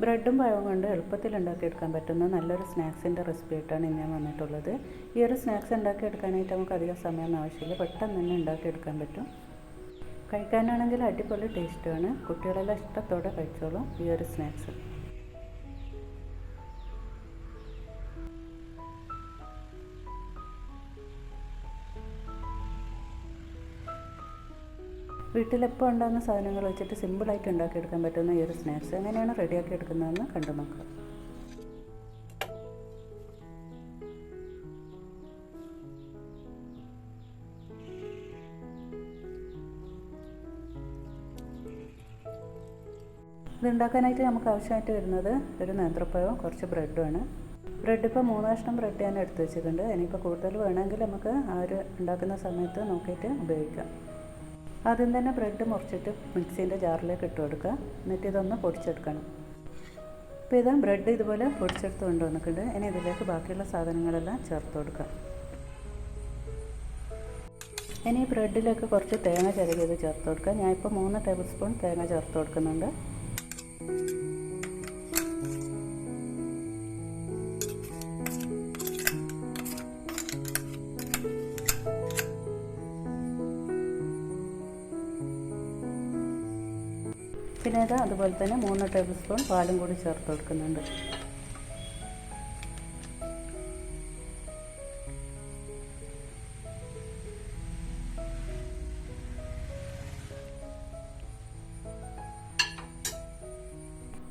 ബ്രെഡും പഴവും കൊണ്ട് എളുപ്പത്തിൽ ഉണ്ടാക്കിയെടുക്കാൻ പറ്റുന്ന നല്ലൊരു സ്നാക്സിന്റെ റെസിപ്പി ആയിട്ടാണ് ഇന്ന് ഞാൻ വന്നിട്ടുള്ളത്. ഈ ഒരു സ്നാക്സ് ഉണ്ടാക്കിയെടുക്കാനായിട്ട് നമുക്ക് അധികം സമയമൊന്നും ആവശ്യമില്ല. പെട്ടെന്ന് തന്നെ ഉണ്ടാക്കിയെടുക്കാൻ പറ്റും. കഴിക്കാനാണെങ്കിൽ അടിപൊളി ടേസ്റ്റാണ് കുട്ടികളെല്ലാം ഇഷ്ടത്തോടെ കഴിച്ചോളും ഈ ഒരു സ്നാക്സ്. വീട്ടിലെപ്പോൾ ഉണ്ടാകുന്ന സാധനങ്ങൾ വെച്ചിട്ട് സിമ്പിളായിട്ട് ഉണ്ടാക്കിയെടുക്കാൻ പറ്റുന്ന ഈ ഒരു സ്നാക്സ് എങ്ങനെയാണ് റെഡിയാക്കി എടുക്കുന്നതെന്ന് കണ്ടു നോക്കാം. ഇത് ഉണ്ടാക്കാനായിട്ട് നമുക്ക് ആവശ്യമായിട്ട് വരുന്നത് ഒരു നേന്ത്രപ്പഴവും കുറച്ച് ബ്രെഡും ആണ്. ബ്രെഡ് ഇപ്പോൾ മൂന്ന് കഷ്ണം ബ്രെഡ് ഞാൻ എടുത്ത് വെച്ചിട്ടുണ്ട്. ഇനിയിപ്പോൾ കൂടുതൽ വേണമെങ്കിൽ നമുക്ക് ആ ഒരു ഉണ്ടാക്കുന്ന സമയത്ത് നോക്കിയിട്ട് ഉപയോഗിക്കാം. ആദ്യം തന്നെ ബ്രെഡ് മുറിച്ചിട്ട് മിക്സീന്റെ ജാറിലേക്ക് ഇട്ട് കൊടുക്കുക. എന്നിട്ട് ഇതൊന്ന് പൊടിച്ചെടുക്കണം. അപ്പോൾ ഇതാ ബ്രെഡ് ഇതുപോലെ പൊടിച്ചെടുത്ത് കൊണ്ടുവന്നിട്ടുണ്ട്. ഇനി ഇതിലേക്ക് ബാക്കിയുള്ള സാധനങ്ങളെല്ലാം ചേർത്ത് കൊടുക്കാം ഇനി ബ്രെഡിലേക്ക് കുറച്ച് തേങ്ങ ചിരകിയത് ചേർത്ത് കൊടുക്കുക. ഞാനിപ്പോൾ മൂന്ന് ടേബിൾ സ്പൂൺ തേങ്ങ ചേർത്ത് കൊടുക്കുന്നുണ്ട്. പിന്നെ അതുപോലെ തന്നെ മൂന്ന് ടേബിൾ സ്പൂൺ പാലും കൂടി ചേർത്ത് കൊടുക്കുന്നുണ്ട്.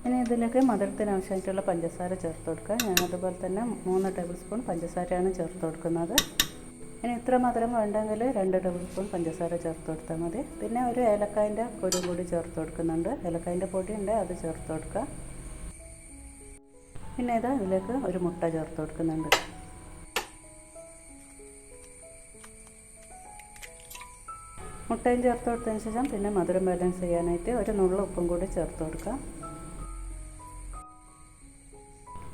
ഇനി ഇതിലേക്ക് മധുരത്തിന് ആവശ്യമായിട്ടുള്ള പഞ്ചസാര ചേർത്ത് കൊടുക്കുക. ഞാൻ അതുപോലെ തന്നെ മൂന്ന് ടേബിൾ സ്പൂൺ പഞ്ചസാരയാണ് ചേർത്ത് കൊടുക്കുന്നത്. ഇനി ഇത്ര മധുരം വേണ്ടെങ്കിൽ രണ്ട് ടേബിൾ സ്പൂൺ പഞ്ചസാര ചേർത്ത് കൊടുത്താൽ മതി. പിന്നെ ഒരു ഏലക്കായന്റെ പൊടിയും കൂടി ചേർത്ത് കൊടുക്കുന്നുണ്ട്. ഏലക്കായന്റെ പൊടി ഉണ്ട് അത് ചേർത്ത് കൊടുക്കുക. പിന്നെ ഇതാ ഇതിലേക്ക് ഒരു മുട്ട ചേർത്ത് കൊടുക്കുന്നുണ്ട്. മുട്ടയും ചേർത്ത് കൊടുത്തതിന് ശേഷം പിന്നെ മധുരം ബാലൻസ് ചെയ്യാനായിട്ട് ഒരു നുള്ള ഉപ്പും കൂടി ചേർത്ത് കൊടുക്കുക.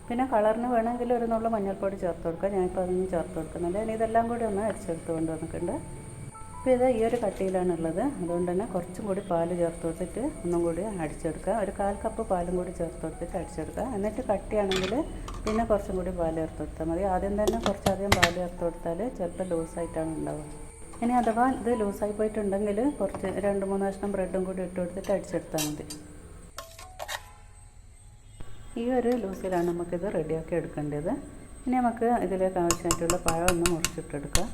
പിന്നെ കളറിന് വേണമെങ്കിൽ ഒരു നുള്ള മഞ്ഞൾപ്പൊടി ചേർത്ത് കൊടുക്കുക ഞാനിപ്പോൾ അതൊന്നും ചേർത്ത് കൊടുക്കുന്നുണ്ട്. ഇനി ഇതെല്ലാം കൂടി ഒന്ന് അരിച്ചെടുത്ത് കൊണ്ടുവന്നിട്ടുണ്ട് അപ്പോൾ ഇത് ഈ ഒരു കട്ടിയിലാണുള്ളത്. അതുകൊണ്ട് തന്നെ കുറച്ചും കൂടി പാൽ ചേർത്ത് കൊടുത്തിട്ട് ഒന്നും കൂടി അടിച്ചെടുക്കുക. ഒരു കാൽ കപ്പ് പാലും കൂടി ചേർത്ത് കൊടുത്തിട്ട് അടിച്ചെടുക്കുക. എന്നിട്ട് കട്ടിയാണെങ്കിൽ പിന്നെ കുറച്ചും കൂടി പാൽ ചേർത്ത് കൊടുത്താൽ മതി. ആദ്യം തന്നെ കുറച്ചധികം പാൽ ചേർത്ത് കൊടുത്താൽ ചിലപ്പോൾ ലൂസായിട്ടാണ് ഉണ്ടാവുക. ഇനി അഥവാ ഇത് ലൂസായി പോയിട്ടുണ്ടെങ്കിൽ കുറച്ച് രണ്ട് മൂന്ന് കഷ്ണം ബ്രെഡും കൂടി ഇട്ട് കൊടുത്തിട്ട് അടിച്ചെടുത്താൽ മതി. ഈ ഒരു ലൂസിലാണ് നമുക്കിത് റെഡിയാക്കി എടുക്കേണ്ടത്. ഇനി നമുക്ക് ഇതിലേക്ക് ആവശ്യമായിട്ടുള്ള പഴം ഒന്ന് മുറിച്ചിട്ടെടുക്കാം.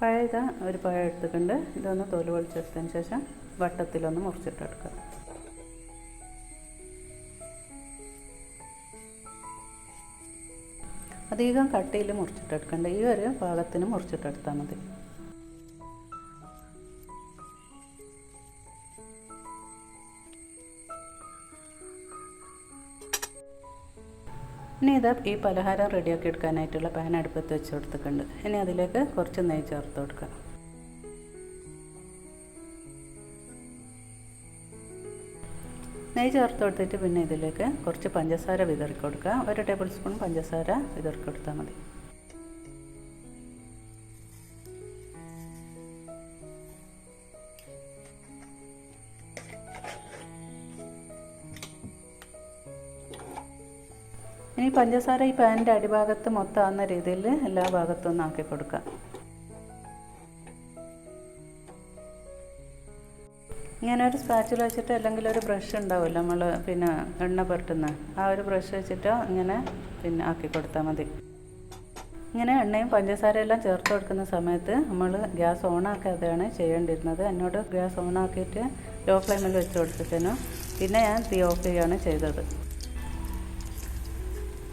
പഴം ഇതാ ഒരു പഴം എടുത്തിട്ടുണ്ട്. ഇതൊന്ന് തോൽ പൊളിച്ചെടുത്തതിന് ശേഷം വട്ടത്തിലൊന്ന് മുറിച്ചിട്ടെടുക്കുക അധികം കട്ടിയിൽ മുറിച്ചിട്ടെടുക്കണ്ട. ഈ ഒരു പാകത്തിന് മുറിച്ചിട്ടെടുത്താൽ മതി. ഇനി ഇത് ഈ പലഹാരം റെഡിയാക്കി എടുക്കാനായിട്ടുള്ള പാൻ അടുപ്പത്ത് വെച്ച് കൊടുത്തിട്ടുണ്ട്. ഇനി അതിലേക്ക് കുറച്ച് നെയ്യ് ചേർത്ത് കൊടുക്കുക നെയ്യ് ചേർത്ത് കൊടുത്തിട്ട് പിന്നെ ഇതിലേക്ക് കുറച്ച് പഞ്ചസാര വിതറി കൊടുക്കുക ഒരു ടേബിൾ സ്പൂൺ പഞ്ചസാര വിതറി കൊടുത്താൽ മതി. ഇനി പഞ്ചസാര ഈ പാനിന്റെ അടിഭാഗത്ത് മൊത്തമാകുന്ന രീതിയിൽ എല്ലാ ഭാഗത്തും ഒന്ന് ആക്കി കൊടുക്കുക. ഇങ്ങനെ ഒരു സ്പാച്ചിൽ വെച്ചിട്ട് അല്ലെങ്കിൽ ഒരു ബ്രഷ് ഉണ്ടാവില്ല നമ്മൾ പിന്നെ എണ്ണ പുരട്ടുന്ന ആ ഒരു ബ്രഷ് വെച്ചിട്ടോ ഇങ്ങനെ പിന്നെ ആക്കി കൊടുത്താൽ മതി. ഇങ്ങനെ എണ്ണയും പഞ്ചസാരയും എല്ലാം ചേർത്ത് കൊടുക്കുന്ന സമയത്ത് നമ്മൾ ഗ്യാസ് ഓണാക്കാതെയാണ് ചെയ്യേണ്ടിരുന്നത് എന്നോട് ഗ്യാസ് ഓണാക്കിയിട്ട് ലോ ഫ്ലെയിമിൽ വെച്ച് കൊടുത്തിട്ടേനു പിന്നെ ഞാൻ തീ ഓഫ് ചെയ്യുകയാണ് ചെയ്തത്.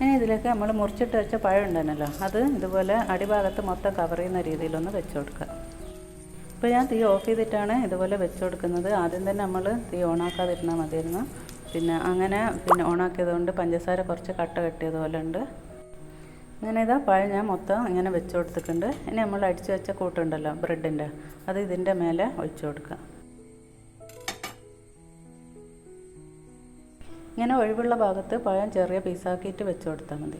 ഇനി ഇതിലേക്ക് നമ്മൾ മുറിച്ചിട്ട് വെച്ച പഴം ഉണ്ടല്ലോ അത് ഇതുപോലെ അടിഭാഗത്ത് മൊത്തം കവർ ചെയ്യുന്ന രീതിയിലൊന്ന് വെച്ച് കൊടുക്കുക. ഇപ്പോൾ ഞാൻ തീ ഓഫ് ചെയ്തിട്ടാണ് ഇതുപോലെ വെച്ച് കൊടുക്കുന്നത്. ആദ്യം തന്നെ നമ്മൾ തീ ഓണാക്കാതിരുന്നാൽ മതിയായിരുന്നു. പിന്നെ അങ്ങനെ പിന്നെ ഓണാക്കിയതുകൊണ്ട് പഞ്ചസാര കുറച്ച് കട്ട കെട്ടിയതുപോലെ ഉണ്ട്. ഇങ്ങനെ ഇതാ പഴം ഞാൻ മൊത്തം ഇങ്ങനെ വെച്ച് കൊടുത്തിട്ടുണ്ട്. ഇനി നമ്മൾ അടിച്ചു വെച്ച കൂട്ടുണ്ടല്ലോ ബ്രെഡിന്റെ അത് ഇതിന്റെ മേലെ ഒഴിച്ചു കൊടുക്കുക. ഇങ്ങനെ ഒഴിവുള്ള ഭാഗത്ത് പഴം ചെറിയ പീസാക്കിയിട്ട് വെച്ച് കൊടുത്താൽ മതി.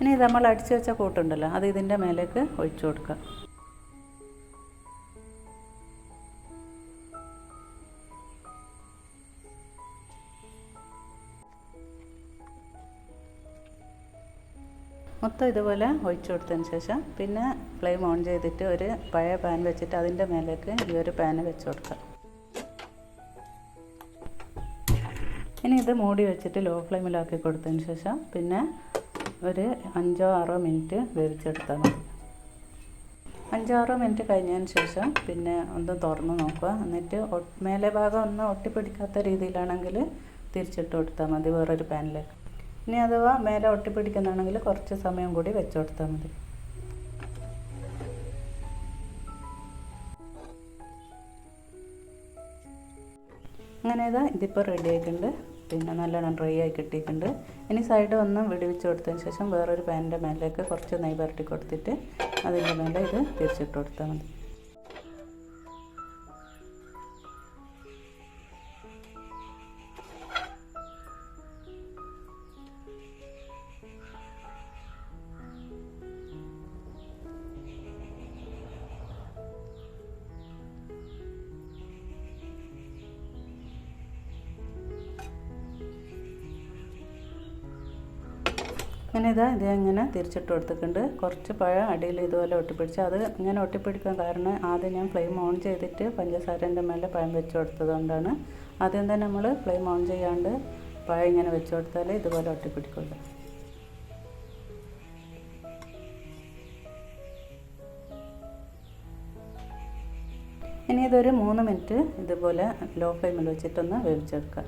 ഇനി നമ്മൾ അടിച്ചു വെച്ച കൂട്ടുണ്ടല്ലോ അത് ഇതിന്റെ മേലേക്ക് ഒഴിച്ചു കൊടുക്കുക. മൊത്തം ഇതുപോലെ ഒഴിച്ചു കൊടുത്തതിന് ശേഷം പിന്നെ ഫ്ലെയിം ഓൺ ചെയ്തിട്ട് ഒരു പഴയ പാൻ വെച്ചിട്ട് അതിന്റെ മേലേക്ക് ഈ ഒരു പാന് വെച്ച് കൊടുക്കുക. ഇനി ഇത് മൂടി വെച്ചിട്ട് ലോ ഫ്ലെയിമിലാക്കി കൊടുത്തതിന് ശേഷം പിന്നെ ഒരു അഞ്ചോ ആറോ മിനിറ്റ് വേവിച്ചെടുത്താൽ മതി. അഞ്ചോ ആറോ മിനിറ്റ് കഴിഞ്ഞതിന് ശേഷം പിന്നെ ഒന്ന് തുറന്ന് നോക്കുക. എന്നിട്ട് മേലെ ഭാഗം ഒന്ന് ഒട്ടിപ്പിടിക്കാത്ത രീതിയിലാണെങ്കിൽ തിരിച്ചിട്ട് കൊടുത്താൽ മതി വേറൊരു പാനിലേക്ക്. ഇനി അഥവാ മേലെ ഒട്ടിപ്പിടിക്കുന്നതാണെങ്കിൽ കുറച്ച് സമയം കൂടി വെച്ച് കൊടുത്താൽ മതി. അങ്ങനെ ഇതാ ഇതിപ്പോൾ റെഡി ആയിട്ടുണ്ട്. പിന്നെ നല്ലോണം ഡ്രൈ ആയി കിട്ടിയിട്ടുണ്ട്. ഇനി സൈഡ് വന്ന് വിടുവിച്ച് കൊടുത്തതിന് ശേഷം വേറൊരു പാനിന്റെ മേലേക്ക് കുറച്ച് നെയ് കൊടുത്തിട്ട് അതിന്റെ മേലെ ഇത് തിരിച്ചിട്ട് കൊടുത്താൽ മതി. അങ്ങനെ ഇതാ ഇത് ഇങ്ങനെ തിരിച്ചിട്ട് കൊടുത്തിട്ടുണ്ട്. കുറച്ച് പഴം അടിയിൽ ഇതുപോലെ ഒട്ടിപ്പിടിച്ച് അത് ഇങ്ങനെ ഒട്ടിപ്പിടിക്കാൻ കാരണം ആദ്യം ഞാൻ ഫ്ലെയിം ഓൺ ചെയ്തിട്ട് പഞ്ചസാരന്റെ മേലെ പഴം വെച്ച് കൊടുത്തത് കൊണ്ടാണ് ആദ്യം തന്നെ നമ്മൾ ഫ്ലെയിം ഓൺ ചെയ്യാണ്ട് പഴം ഇങ്ങനെ വെച്ച് കൊടുത്താൽ ഇതുപോലെ ഒട്ടിപ്പിടിക്കുള്ളൂ ഇനി ഇതൊരു മൂന്ന് മിനിറ്റ് ഇതുപോലെ ലോ ഫ്ലെയിമിൽ വെച്ചിട്ടൊന്ന് വേവിച്ചെടുക്കുക.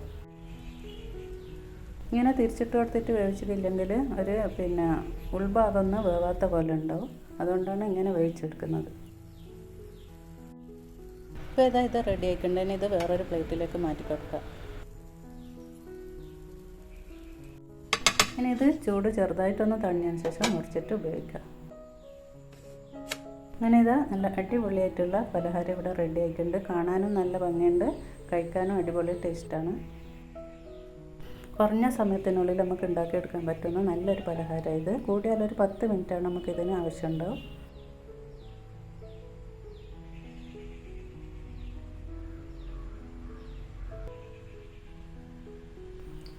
ഇങ്ങനെ തിരിച്ചിട്ട് കൊടുത്തിട്ട് വേവിച്ചിട്ടില്ലെങ്കിൽ ഒരു പിന്നെ ഉൾഭാഗം ഒന്ന് വേവാത്ത പോലെ ഉണ്ടാവും. അതുകൊണ്ടാണ് ഇങ്ങനെ വേവിച്ചെടുക്കുന്നത്. ഇപ്പോൾ ഇതാ ഇത് റെഡി ആയിട്ടുണ്ട്. ഇനി ഇത് വേറൊരു പ്ലേറ്റിലേക്ക് മാറ്റി കൊടുക്കുക ഇനി ഇത് ചൂട് ചെറുതായിട്ടൊന്ന് തണിഞ്ഞതിന് ശേഷം മുറിച്ചിട്ട് ഉപയോഗിക്കുക അങ്ങനെ ഇതാ നല്ല അടിപൊളിയായിട്ടുള്ള പലഹാരം ഇവിടെ റെഡി ആയിട്ടുണ്ട്. കാണാനും നല്ല ഭംഗിയുണ്ട്. കഴിക്കാനും അടിപൊളി ടേസ്റ്റാണ് കുറഞ്ഞ സമയത്തിനുള്ളിൽ നമുക്ക് ഉണ്ടാക്കിയെടുക്കാൻ പറ്റുന്ന നല്ലൊരു പലഹാരം ഇത്. കൂടിയാൽ ഒരു പത്ത് മിനിറ്റാണ് നമുക്ക് ഇതിന് ആവശ്യമുണ്ടാവും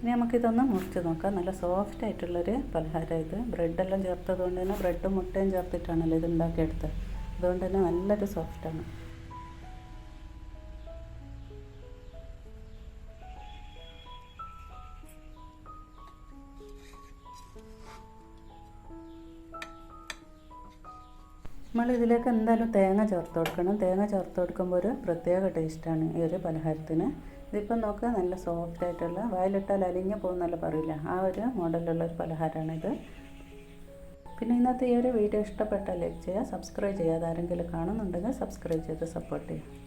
ഇനി നമുക്കിതൊന്ന് മുറിച്ച് നോക്കാം. നല്ല സോഫ്റ്റ് ആയിട്ടുള്ളൊരു പലഹാരം ഇത്. ബ്രെഡെല്ലാം ചേർത്തത് കൊണ്ട് തന്നെ ബ്രെഡും മുട്ടയും ചേർത്തിട്ടാണല്ലോ ഇത് ഉണ്ടാക്കിയെടുത്തത്. അതുകൊണ്ട് തന്നെ നല്ലൊരു സോഫ്റ്റാണ് നമ്മൾ ഇതിലേക്ക് എന്തായാലും തേങ്ങ ചേർത്ത് കൊടുക്കണം. തേങ്ങ ചേർത്ത് കൊടുക്കുമ്പോൾ ഒരു പ്രത്യേക ടേസ്റ്റാണ് ഈ ഒരു പലഹാരത്തിന്. ഇതിപ്പം നോക്കുക നല്ല സോഫ്റ്റ് ആയിട്ടുള്ള വായിലിട്ടാൽ അലിഞ്ഞ് പോകുന്നല്ല പറയില്ല. ആ ഒരു മോഡലുള്ള ഒരു പലഹാരമാണിത്. പിന്നെ ഇന്നത്തെ ഈ ഒരു വീഡിയോ ഇഷ്ടപ്പെട്ടാൽ ലൈക്ക് ചെയ്യുക സബ്സ്ക്രൈബ് ചെയ്യുക ആരെങ്കിലും കാണുന്നുണ്ടെങ്കിൽ സബ്സ്ക്രൈബ് ചെയ്ത് സപ്പോർട്ട് ചെയ്യുക.